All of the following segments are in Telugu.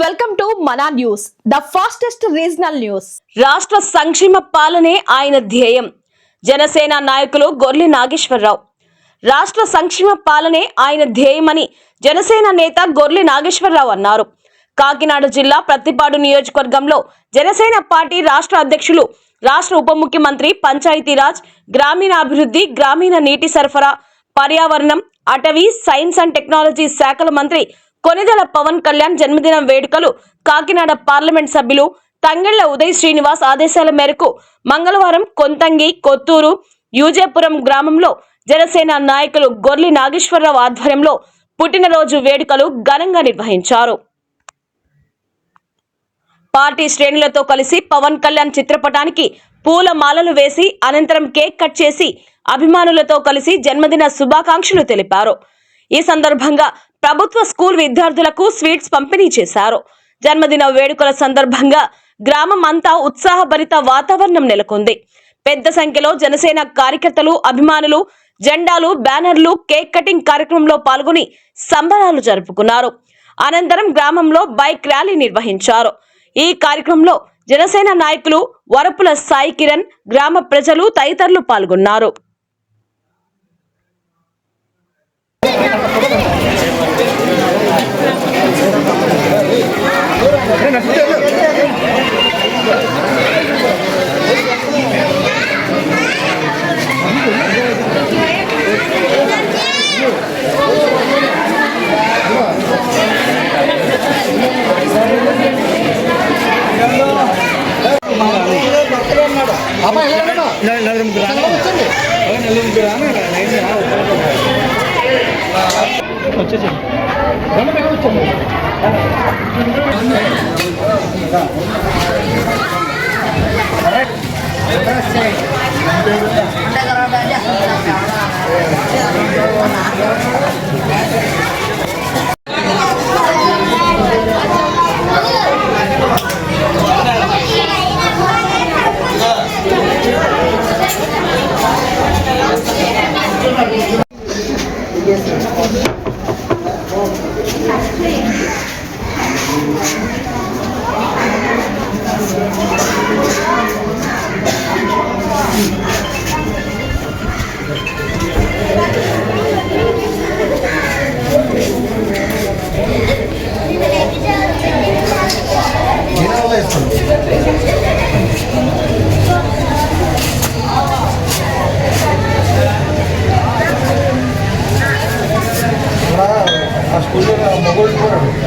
Welcome to Mana news the fastest regional news. రాష్ట్ర సంక్షేమ పాలనే ఆయన ధ్యేయం. జనసేన నాయకులు గొర్లి నాగేశ్వరరావు. రాష్ట్ర సంక్షేమ పాలనే ఆయన ధ్యేయమని జనసేన నేత గొర్లి నాగేశ్వరరావు అన్నారు. కాకినాడ జిల్లా ప్రతిపాడు నియోజకవర్గంలో జనసేన పార్టీ రాష్ట్ర అధ్యక్షులు రాష్ట్ర ఉప ముఖ్యమంత్రి పంచాయతీరాజ్ గ్రామీణాభివృద్ధి గ్రామీణ నీటి సరఫరా పర్యావరణం అటవీ సైన్స్ అండ్ టెక్నాలజీ శాఖల మంత్రి కొనిదెల పవన్ కళ్యాణ్ జన్మదిన వేడుకలు కాకినాడ పార్లమెంట్ సభ్యులు తంగెళ్ళ ఉదయ్ శ్రీనివాస్ ఆదేశాల మేరకు మంగళవారం కొంతంగి కొత్తూరు యూజేపురం గ్రామంలో జనసేన నాయకులు గొర్లి నాగేశ్వరరావు ఆధ్వర్యంలో పుట్టినరోజు వేడుకలు ఘనంగా నిర్వహించారు. పార్టీ శ్రేణులతో కలిసి పవన్ కళ్యాణ్ చిత్రపటానికి పూల మాలలు వేసి అనంతరం కేక్ కట్ చేసి అభిమానులతో కలిసి జన్మదిన శుభాకాంక్షలు తెలిపారు. ఈ సందర్భంగా ప్రభుత్వ స్కూల్ విద్యార్థులకు స్వీట్స్ పంపిణీ చేశారు. జన్మదిన వేడుకల సందర్భంగా గ్రామం అంతా ఉత్సాహభరిత వాతావరణం నెలకొంది. పెద్ద సంఖ్యలో జనసేన కార్యకర్తలు అభిమానులు జెండాలు బ్యానర్లు కేక్ కటింగ్ కార్యక్రమంలో పాల్గొని సంబరాలు జరుపుకున్నారు. అనంతరం గ్రామంలో బైక్ ర్యాలీ నిర్వహించారు. ఈ కార్యక్రమంలో జనసేన నాయకులు వరపుల సాయి కిరణ్ గ్రామ ప్రజలు తదితరులు పాల్గొన్నారు. నలుగురు ముగ్గురు Thank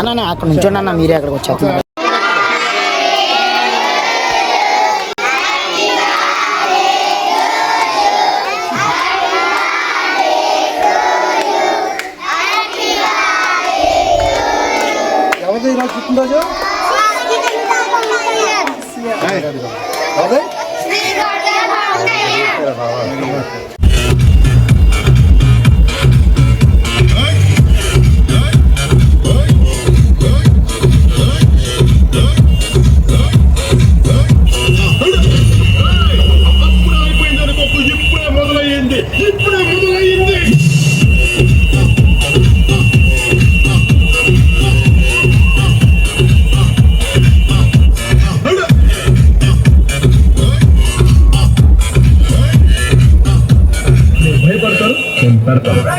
అన్న అక్కడ నుంచోండి అన్న మీరే అక్కడికి ఈరోజు పుట్టినరోజు? అదే Right.